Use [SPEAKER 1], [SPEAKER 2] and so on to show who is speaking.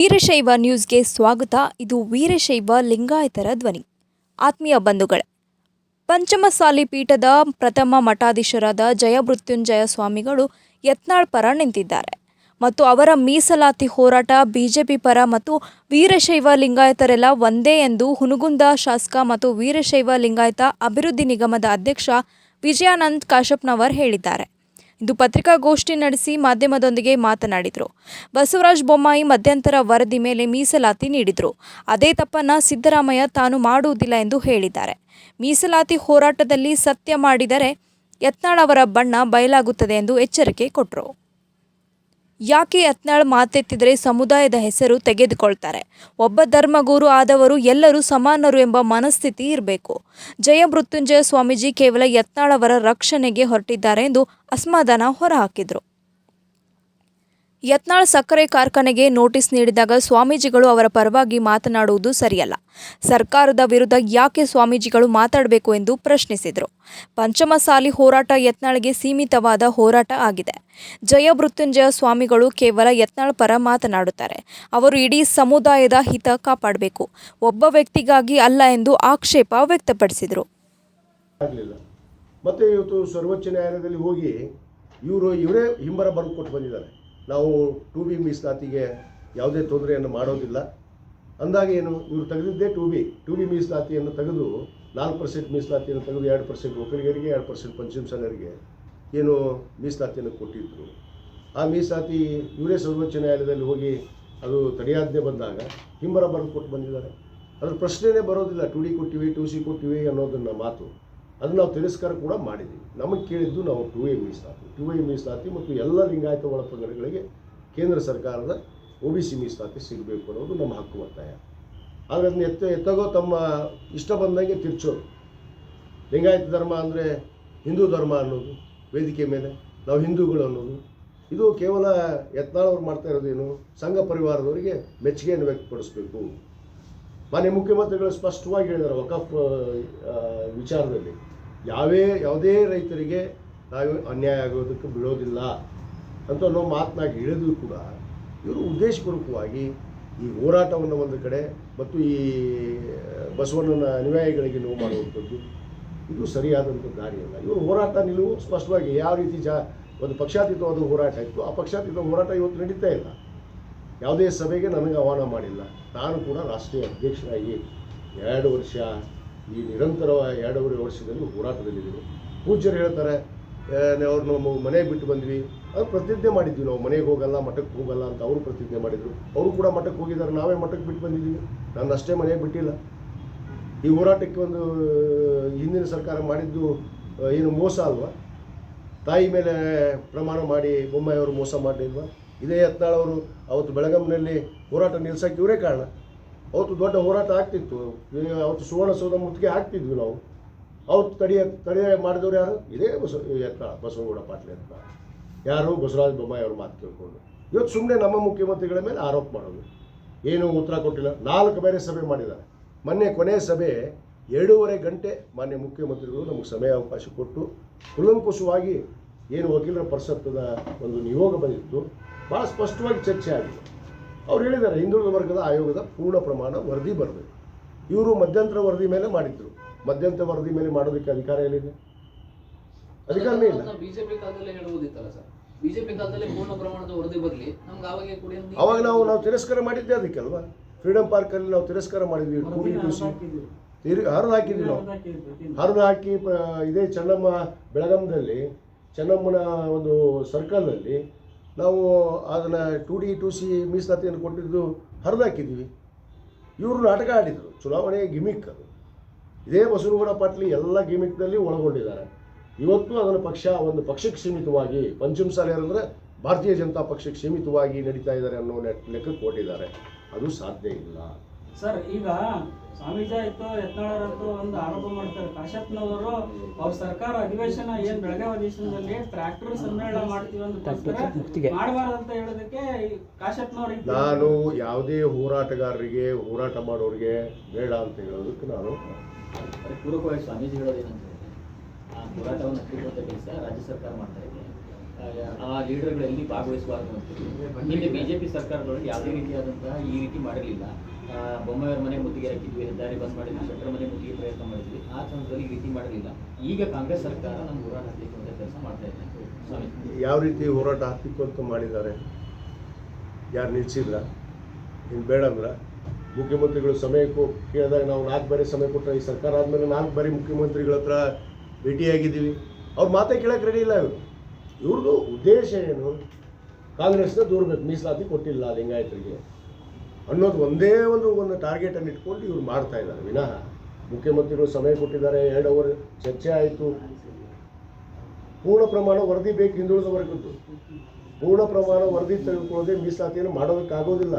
[SPEAKER 1] ವೀರಶೈವ ನ್ಯೂಸ್ಗೆ ಸ್ವಾಗತ. ಇದು ವೀರಶೈವ ಲಿಂಗಾಯತರ ಧ್ವನಿ. ಆತ್ಮೀಯ ಬಂಧುಗಳ, ಪಂಚಮಸಾಲಿ ಪೀಠದ ಪ್ರಥಮ ಮಠಾಧೀಶರಾದ ಜಯಮೃತ್ಯುಂಜಯ ಸ್ವಾಮಿಗಳು ಯತ್ನಾಳ್ ಪರ ನಿಂತಿದ್ದಾರೆ ಮತ್ತು ಅವರ ಮೀಸಲಾತಿ ಹೋರಾಟ ಬಿಜೆಪಿ ಪರ ಮತ್ತು ವೀರಶೈವ ಲಿಂಗಾಯತರೆಲ್ಲ ಒಂದೇ ಎಂದು ಹುನಗುಂದ ಶಾಸಕ ಮತ್ತು ವೀರಶೈವ ಲಿಂಗಾಯತ ಅಭಿವೃದ್ಧಿ ನಿಗಮದ ಅಧ್ಯಕ್ಷ ವಿಜಯಾನಂದ್ ಕಾಶಪ್ಪನವರ್ ಹೇಳಿದ್ದಾರೆ. ಇಂದು ಪತ್ರಿಕಾಗೋಷ್ಠಿ ನಡೆಸಿ ಮಾಧ್ಯಮದೊಂದಿಗೆ ಮಾತನಾಡಿದರು. ಬಸವರಾಜ ಬೊಮ್ಮಾಯಿ ಮಧ್ಯಂತರ ವರದಿ ಮೇಲೆ ಮೀಸಲಾತಿ ನೀಡಿದರು. ಅದೇ ತಪ್ಪನ್ನು ಸಿದ್ದರಾಮಯ್ಯ ತಾನು ಮಾಡುವುದಿಲ್ಲ ಎಂದು ಹೇಳಿದ್ದಾರೆ. ಮೀಸಲಾತಿ ಹೋರಾಟದಲ್ಲಿ ಸತ್ಯ ಮಾಡಿದರೆ ಯತ್ನಾಳ್ ಅವರ ಬಣ್ಣ ಬಯಲಾಗುತ್ತದೆ ಎಂದು ಎಚ್ಚರಿಕೆ ಕೊಟ್ಟರು ಯಾಕೆ ಯತ್ನಾಳ್ ಮಾತೆತ್ತಿದರೆ ಸಮುದಾಯದ ಹೆಸರು ತೆಗೆದುಕೊಳ್ತಾರೆ? ಒಬ್ಬ ಧರ್ಮಗುರು ಆದವರು ಎಲ್ಲರೂ ಸಮಾನರು ಎಂಬ ಮನಸ್ಥಿತಿ ಇರಬೇಕು. ಜಯ ಮೃತ್ಯುಂಜಯ ಸ್ವಾಮೀಜಿ ಕೇವಲ ಯತ್ನಾಳವರ ರಕ್ಷಣೆಗೆ ಹೊರಟಿದ್ದಾರೆ ಎಂದು ಅಸಮಾಧಾನ ಹೊರಹಾಕಿದರು. ಯತ್ನಾಳ್ ಸಕ್ಕರೆ ಕಾರ್ಖಾನೆಗೆ ನೋಟಿಸ್ ನೀಡಿದಾಗ ಸ್ವಾಮೀಜಿಗಳು ಅವರ ಪರವಾಗಿ ಮಾತನಾಡುವುದು ಸರಿಯಲ್ಲ. ಸರ್ಕಾರದ ವಿರುದ್ಧ ಯಾಕೆ ಸ್ವಾಮೀಜಿಗಳು ಮಾತಾಡಬೇಕು ಎಂದು ಪ್ರಶ್ನಿಸಿದರು. ಪಂಚಮಸಾಲಿ ಹೋರಾಟ ಯತ್ನಾಳ್ಗೆ ಸೀಮಿತವಾದ ಹೋರಾಟ ಆಗಿದೆ. ಜಯ ಮೃತ್ಯುಂಜಯ ಸ್ವಾಮಿಗಳು ಕೇವಲ ಯತ್ನಾಳ್ ಪರ ಮಾತನಾಡುತ್ತಾರೆ. ಅವರು ಇಡೀ ಸಮುದಾಯದ ಹಿತ ಕಾಪಾಡಬೇಕು. ಒಬ್ಬ ವ್ಯಕ್ತಿಗಾಗಿ ಅಲ್ಲ ಎಂದು ಆಕ್ಷೇಪ ವ್ಯಕ್ತಪಡಿಸಿದರು.
[SPEAKER 2] ಮತ್ತೆ ಇವತ್ತು ಸರ್ವೋಚ್ಚ ನ್ಯಾಯಾಲಯದಲ್ಲಿ ಹೋಗಿ ಇವರು ಇವರೇ ಹಿಂಬರ ಬರೆದು ಕೊಟ್ಟು ಬಂದಿದ್ದಾರೆ. ನಾವು ಟು ಬಿ ಮೀಸಲಾತಿಗೆ ಯಾವುದೇ ತೊಂದರೆಯನ್ನು ಮಾಡೋದಿಲ್ಲ. ಅಂದಾಗ ಏನು, ಇವರು ತೆಗೆದಿದ್ದೇ ಟು ಬಿ. ಟು ಬಿ ಮೀಸಲಾತಿಯನ್ನು ತೆಗೆದು ನಾಲ್ಕು ಪರ್ಸೆಂಟ್ ಮೀಸಲಾತಿಯನ್ನು ತೆಗೆದು ಎರಡು ಪರ್ಸೆಂಟ್ ಒಕ್ಕಲಿಗರಿಗೆ, ಎರಡು ಪರ್ಸೆಂಟ್ ಪಂಚಮಸಾಲರಿಗೆ ಏನು ಮೀಸಲಾತಿಯನ್ನು ಕೊಟ್ಟಿದ್ದರು ಆ ಮೀಸಲಾತಿ ಇವರೇ ಸರ್ವೋಚ್ಚ ನ್ಯಾಯಾಲಯದಲ್ಲಿ ಹೋಗಿ ಅದು ತಡೆಯಾಜ್ಞೆ ಬಂದಾಗ ಹಿಂಬರ ಬರೆದು ಕೊಟ್ಟು ಬಂದಿದ್ದಾರೆ. ಅದ್ರ ಪ್ರಶ್ನೆನೇ ಬರೋದಿಲ್ಲ, ಟು ಡಿ ಕೊಟ್ಟಿವಿ, ಟು ಸಿ ಕೊಟ್ಟಿವಿ ಅನ್ನೋದನ್ನ ಮಾತು. ಅದನ್ನು ನಾವು ತಿರಸ್ಕಾರ ಕೂಡ ಮಾಡಿದ್ದೀವಿ ನಮಗೆ ಕೇಳಿದ್ದು ನಾವು ಟು ಎ ಮೀಸಲಾತಿ. ಟು ಎ ಮೀಸಲಾತಿ ಮತ್ತು ಎಲ್ಲ ಲಿಂಗಾಯತ ಒಳಪಂಗಡಗಳಿಗೆ ಕೇಂದ್ರ ಸರ್ಕಾರದ ಒ ಬಿ ಸಿ ಮೀಸಲಾತಿ ಸಿಗಬೇಕು ಅನ್ನೋದು ನಮ್ಮ ಹಕ್ಕು ಒತ್ತಾಯ. ಆದರೆ ಅದನ್ನ ಎತ್ತ, ಎತ್ತಗೋ ತಮ್ಮ ಇಷ್ಟ ಬಂದಂಗೆ ತಿರ್ಚೋರು. ಲಿಂಗಾಯತ ಧರ್ಮ ಅಂದರೆ ಹಿಂದೂ ಧರ್ಮ ಅನ್ನೋದು, ವೇದಿಕೆ ಮೇಲೆ. ನಾವು ಹಿಂದೂಗಳು ಅನ್ನೋದು. ಇದು ಕೇವಲ ಯತ್ನಾಳವ್ರು ಮಾಡ್ತಾ ಇರೋದೇನು? ಸಂಘ ಪರಿವಾರದವರಿಗೆ ಮೆಚ್ಚುಗೆಯನ್ನು ವ್ಯಕ್ತಪಡಿಸಬೇಕು. ಮಾನ್ಯ ಮುಖ್ಯಮಂತ್ರಿಗಳು ಸ್ಪಷ್ಟವಾಗಿ ಹೇಳಿದ್ದಾರೆ ವಕಫ್ ವಿಚಾರದಲ್ಲಿ. ಯಾವೇ, ಯಾವುದೇ ರೈತರಿಗೆ ನಾವು ಅನ್ಯಾಯ ಆಗೋದಕ್ಕೆ ಬಿಡೋದಿಲ್ಲ ಅಂತ ಅನ್ನೋ ಮಾತನಾಗಿ ಹೇಳಿದ್ರು ಕೂಡ ಇವರು ಉದ್ದೇಶಪೂರ್ವಕವಾಗಿ ಈ ಹೋರಾಟವನ್ನು ಒಂದು ಕಡೆ ಮತ್ತು ಈ ಬಸವಣ್ಣನ ಅನುಯಾಯಿಗಳಿಗೆ ನೋವು ಮಾಡುವಂಥದ್ದು ಇದು ಸರಿಯಾದಂಥ ದಾರಿಯಲ್ಲ. ಇವರು ಹೋರಾಟ ನಿಲುವು ಸ್ಪಷ್ಟವಾಗಿ ಯಾವ ರೀತಿ ಜಾ, ಒಂದು ಪಕ್ಷಾತೀತವಾದ ಹೋರಾಟ ಇತ್ತು, ಆ ಪಕ್ಷಾತೀತ ಹೋರಾಟ ಇವತ್ತು ನಡೀತಾ ಇಲ್ಲ. ಯಾವುದೇ ಸಭೆಗೆ ನನಗೆ ಆಹ್ವಾನ ಮಾಡಿಲ್ಲ. ನಾನು ಕೂಡ ರಾಷ್ಟ್ರೀಯ ಅಧ್ಯಕ್ಷರಾಗಿ ಎರಡು ವರ್ಷ ಈ ನಿರಂತರ ಎರಡೂವರೆ ವರ್ಷದಲ್ಲಿ ಹೋರಾಟದಲ್ಲಿದ್ದೀವಿ. ಪೂಜ್ಯರು ಹೇಳ್ತಾರೆ ಅವ್ರು ನಮ್ಮ ಮನೆಗೆ ಬಿಟ್ಟು ಬಂದ್ವಿ. ಅದು ಪ್ರತಿಜ್ಞೆ ಮಾಡಿದ್ವಿ, ನಾವು ಮನೆಗೆ ಹೋಗಲ್ಲ ಮಠಕ್ಕೆ ಹೋಗಲ್ಲ ಅಂತ ಅವರು ಪ್ರತಿಜ್ಞೆ ಮಾಡಿದರು. ಅವರು ಕೂಡ ಮಠಕ್ಕೆ ಹೋಗಿದ್ದಾರೆ, ನಾವೇ ಮಠಕ್ಕೆ ಬಿಟ್ಟು ಬಂದಿದ್ದೀವಿ. ನಾನು ಅಷ್ಟೇ ಮನೆಗೆ ಬಿಟ್ಟಿಲ್ಲ. ಈ ಹೋರಾಟಕ್ಕೆ ಒಂದು, ಹಿಂದಿನ ಸರ್ಕಾರ ಮಾಡಿದ್ದು, ಏನು ಮೋಸ ಅಲ್ವಾ? ತಾಯಿ ಮೇಲೆ ಪ್ರಮಾಣ ಮಾಡಿ ಬೊಮ್ಮಾಯಿಯವರು ಮೋಸ ಮಾಡಲಿಲ್ವಾ? ಇದೇ ಯತ್ನಾಳವರು ಅವತ್ತು ಬೆಳಗಾಂನಲ್ಲಿ ಹೋರಾಟ ನಿಲ್ಲಿಸೋಕ್ಕೆ ಇವರೇ ಕಾರಣ. ಅವತ್ತು ದೊಡ್ಡ ಹೋರಾಟ ಆಗ್ತಿತ್ತು. ಅವತ್ತು ಸುವರ್ಣಸೌಧ ಮುತ್ತಿಗೆ ಹಾಕ್ತಿದ್ವಿ ನಾವು. ಅವತ್ತು ತಡೆಯ ತಡೆಯ ಮಾಡಿದವರು ಯಾರು? ಇದೇ ಬಸ ಎತ್ತ ಬಸವಗೌಡ ಪಾಟೀಲ್ ಎತ್ತ ಯಾರು? ಬಸವರಾಜ ಬೊಮ್ಮಾಯಿ ಅವ್ರ ಮಾತು ಕೇಳ್ಕೊಂಡು. ಇವತ್ತು ಸುಮ್ಮನೆ ನಮ್ಮ ಮುಖ್ಯಮಂತ್ರಿಗಳ ಮೇಲೆ ಆರೋಪ ಮಾಡೋದು. ಏನು ಉತ್ತರ ಕೊಟ್ಟಿಲ್ಲ. ನಾಲ್ಕು ಬೇರೆ ಸಭೆ ಮಾಡಿದ್ದಾರೆ. ಮೊನ್ನೆ ಕೊನೆಯ ಸಭೆ ಎರಡೂವರೆ ಗಂಟೆ ಮಾನ್ಯ ಮುಖ್ಯಮಂತ್ರಿಗಳು ನಮಗೆ ಸಮಯ ಅವಕಾಶ ಕೊಟ್ಟು ಕುಲಂಕುಷವಾಗಿ ಏನು ವಕೀಲರ ಪರಿಷತ್ತದ ಒಂದು ನಿಯೋಗ ಬಂದಿತ್ತು. ಭಾಳ ಸ್ಪಷ್ಟವಾಗಿ ಚರ್ಚೆ ಆಗಿದೆ. ಅವ್ರು ಹೇಳಿದ್ದಾರೆ ಹಿಂದುಳಿದ ವರ್ಗದ ಆಯೋಗದ ಪೂರ್ಣ ಪ್ರಮಾಣ ವರದಿ ಬರಬೇಕು. ಇವರು ಮಧ್ಯಂತರ ವರದಿ ಮೇಲೆ ಮಾಡಿದ್ರು. ಮಧ್ಯಂತರ ವರದಿ ಮೇಲೆ ಮಾಡೋದಕ್ಕೆ ಅಧಿಕಾರ ಎಲ್ಲಿದೆ? ಅಧಿಕಾರನೇ ಇಲ್ಲ.
[SPEAKER 3] ಬಿಜೆಪಿ ಕಾಲದಲ್ಲೇ ಹೇಳುವುದಿತ್ತಲ್ಲ ಸರ್. ಬಿಜೆಪಿ ಕಾಲದಲ್ಲಿ ಪೂರ್ಣ ಪ್ರಮಾಣದ ವರದಿ ಬರಲಿ ನಮ್ಗೆ ಅವಾಗೆ ಕುಡಿ ಅಂತ
[SPEAKER 2] ಅವಾಗ ನಾವು ನಾವು ತಿರಸ್ಕಾರ ಮಾಡಿದ್ದೆ ಅದಕ್ಕೆ ಅಲ್ವಾ ಫ್ರೀಡಮ್ ಪಾರ್ಕಲ್ಲಿ ನಾವು ತಿರಸ್ಕಾರ ಮಾಡಿದ್ವಿ ಕೂಡಿ ತಿರು ಹರಿದು ಹಾಕಿದ್ವಿ ನಾವು. ಹರಿದು ಹಾಕಿ ಇದೇ ಚೆನ್ನಮ್ಮ ಬೆಳಗಾಂದಲ್ಲಿ ಚೆನ್ನಮ್ಮನ ಒಂದು ಸರ್ಕಲ್ನಲ್ಲಿ ನಾವು ಅದನ್ನು ಟು ಡಿ ಟು ಸಿ ಮೀಸಲಾತಿಯನ್ನು ಕೊಟ್ಟಿದ್ದು ಹರಿದು ಹಾಕಿದ್ವಿ ಇವರು ನಾಟಕ ಆಡಿದರು. ಚುನಾವಣೆ ಗಿಮಿಕ್ ಅದು. ಇದೇ ಬಸವನಗೌಡ ಪಾಟೀಲ್ ಎಲ್ಲ ಗಿಮಿಕ್ನಲ್ಲಿ ಒಳಗೊಂಡಿದ್ದಾರೆ. ಇವತ್ತು ಅದನ್ನು ಪಕ್ಷ, ಒಂದು ಪಕ್ಷಕ್ಕೆ ಸೀಮಿತವಾಗಿ ಪಂಚಮಸಾಲಿಯರು ಅಂದರೆ ಭಾರತೀಯ ಜನತಾ ಪಕ್ಷಕ್ಕೆ ಸೀಮಿತವಾಗಿ ನಡೀತಾ ಇದ್ದಾರೆ ಅನ್ನೋ ಲೆಕ್- ಲೆಕ್ಕಕ್ಕೆ ಕೊಟ್ಟಿದ್ದಾರೆ. ಅದು ಸಾಧ್ಯ ಇಲ್ಲ.
[SPEAKER 4] ಸರ್ ಈಗ ಸ್ವಾಮೀಜಿ ಆಯ್ತು ಯತ್ನಾಳರಂತೂ ಒಂದು ಆರೋಪ ಮಾಡ್ತಾರೆ. ಕಾಶತ್ನವರು ಅವ್ರ ಸರ್ಕಾರ ಅಧಿವೇಶನ ಏನ್ ಬೆಳಗಾವಿ ಅಧಿವೇಶನದಲ್ಲಿ ಟ್ರ್ಯಾಕ್ಟರ್ ಸಮ್ಮೇಳನ ಮಾಡ್ತೀವಿ ಅಂತ ಮಾಡಬಾರ್ದಂತ ಹೇಳೋದಕ್ಕೆ ಕಾಶ್ಯಪ್ನವ್ರಿಗೆ
[SPEAKER 2] ನಾನು ಯಾವುದೇ ಹೋರಾಟಗಾರರಿಗೆ ಹೋರಾಟ ಮಾಡೋರಿಗೆ ಬೇಡ ಅಂತ ಹೇಳೋದಕ್ಕೆ ನಾನು
[SPEAKER 3] ಪೂರ್ವಕವಾಗಿ ಪೂರಕವಾಗಿ ಸ್ವಾಮೀಜಿ ಹೇಳೋದೇನಂತ ಆ ಹೋರಾಟವನ್ನು ತೀವ್ರತೆ ಕೆಲಸ ರಾಜ್ಯ ಸರ್ಕಾರ ಮಾಡ್ತಾ ಇದೆ.
[SPEAKER 5] ಆ ಲೀಡರ್ಗಳಲ್ಲಿ ಭಾಗವಹಿಸಬಾರ್ದು ಅಂತ. ಹಿಂದೆ ಬಿಜೆಪಿ ಸರ್ಕಾರದೊಳಗೆ ಯಾವುದೇ ರೀತಿಯಾದಂತಹ ಈ ರೀತಿ ಮಾಡಿರಲಿಲ್ಲ. ಬೊಮ್ಮಾಯಿಯವ್ರ ಮನೆ ಮುತ್ತಿಗೆ ಹಾಕಿದ್ವಿ, ಹೆದ್ದಾರಿ ಬಸ್ ಮಾಡಿದ್ವಿ, ಶೆಟ್ಟರ್ ಮನೆ ಮುತ್ತಿಗೆ ಪ್ರಯತ್ನ ಮಾಡಿದ್ವಿ. ಆ ಸಂದರ್ಭದಲ್ಲಿ ಈ ರೀತಿ ಮಾಡಲಿಲ್ಲ ಈಗ ಕಾಂಗ್ರೆಸ್ ಸರ್ಕಾರ ನಮ್ಮ ಹೋರಾಟ ಹಾಕಲಿಕ್ಕೆ ಅಂತ ಕೆಲಸ ಮಾಡ್ತಾ ಇದೆ.
[SPEAKER 2] ಯಾವ ರೀತಿ ಹೋರಾಟ ಹಾಕಬೇಕು ಅಂತ ಮಾಡಿದ್ದಾರೆ? ಯಾರು ನಿಲ್ಸಿದ್ರ? ಇನ್ನು ಬೇಡ ಅಂದ್ರ ಮುಖ್ಯಮಂತ್ರಿಗಳು ಸಮಯ ಕೊ- ಕೇಳಿದಾಗ ನಾವು ನಾಲ್ಕು ಬಾರಿ ಸಮಯ ಕೊಟ್ಟರೆ ಈ ಸರ್ಕಾರ ಆದಮೇಲೆ ನಾಲ್ಕು ಬಾರಿ ಮುಖ್ಯಮಂತ್ರಿಗಳ ಹತ್ರ ಭೇಟಿಯಾಗಿದ್ದೀವಿ ಅವ್ರ ಮಾತೇ ಕೇಳಕ್ಕೆ ರೆಡಿ ಇಲ್ಲ ಇವರು. ಇವ್ರದ್ದು ಉದ್ದೇಶ ಏನು? ಕಾಂಗ್ರೆಸ್ನ ದೂರಬೇಕು. ಮೀಸಲಾತಿ ಕೊಟ್ಟಿಲ್ಲ ಲಿಂಗಾಯತರಿಗೆ. ಅನ್ನೋದು ಒಂದೇ ಒಂದು ಒಂದು ಟಾರ್ಗೆಟನ್ನು ಇಟ್ಕೊಂಡು ಇವ್ರು ಮಾಡ್ತಾ ಇದ್ದಾರೆ. ವಿನಃ ಮುಖ್ಯಮಂತ್ರಿಗಳು ಸಮಯ ಕೊಟ್ಟಿದ್ದಾರೆ, ಎರಡು ಅವರ್ ಚರ್ಚೆ ಆಯಿತು. ಪೂರ್ಣ ಪ್ರಮಾಣ ವರದಿ ಬೇಕು ಹಿಂದುಳಿದ ವರ್ಗದ್ದು ಪೂರ್ಣ ಪ್ರಮಾಣ ವರದಿ ತೆಗೆದುಕೊಳ್ಳದೆ ಮೀಸಲಾತಿಯನ್ನು ಮಾಡೋದಕ್ಕಾಗೋದಿಲ್ಲ.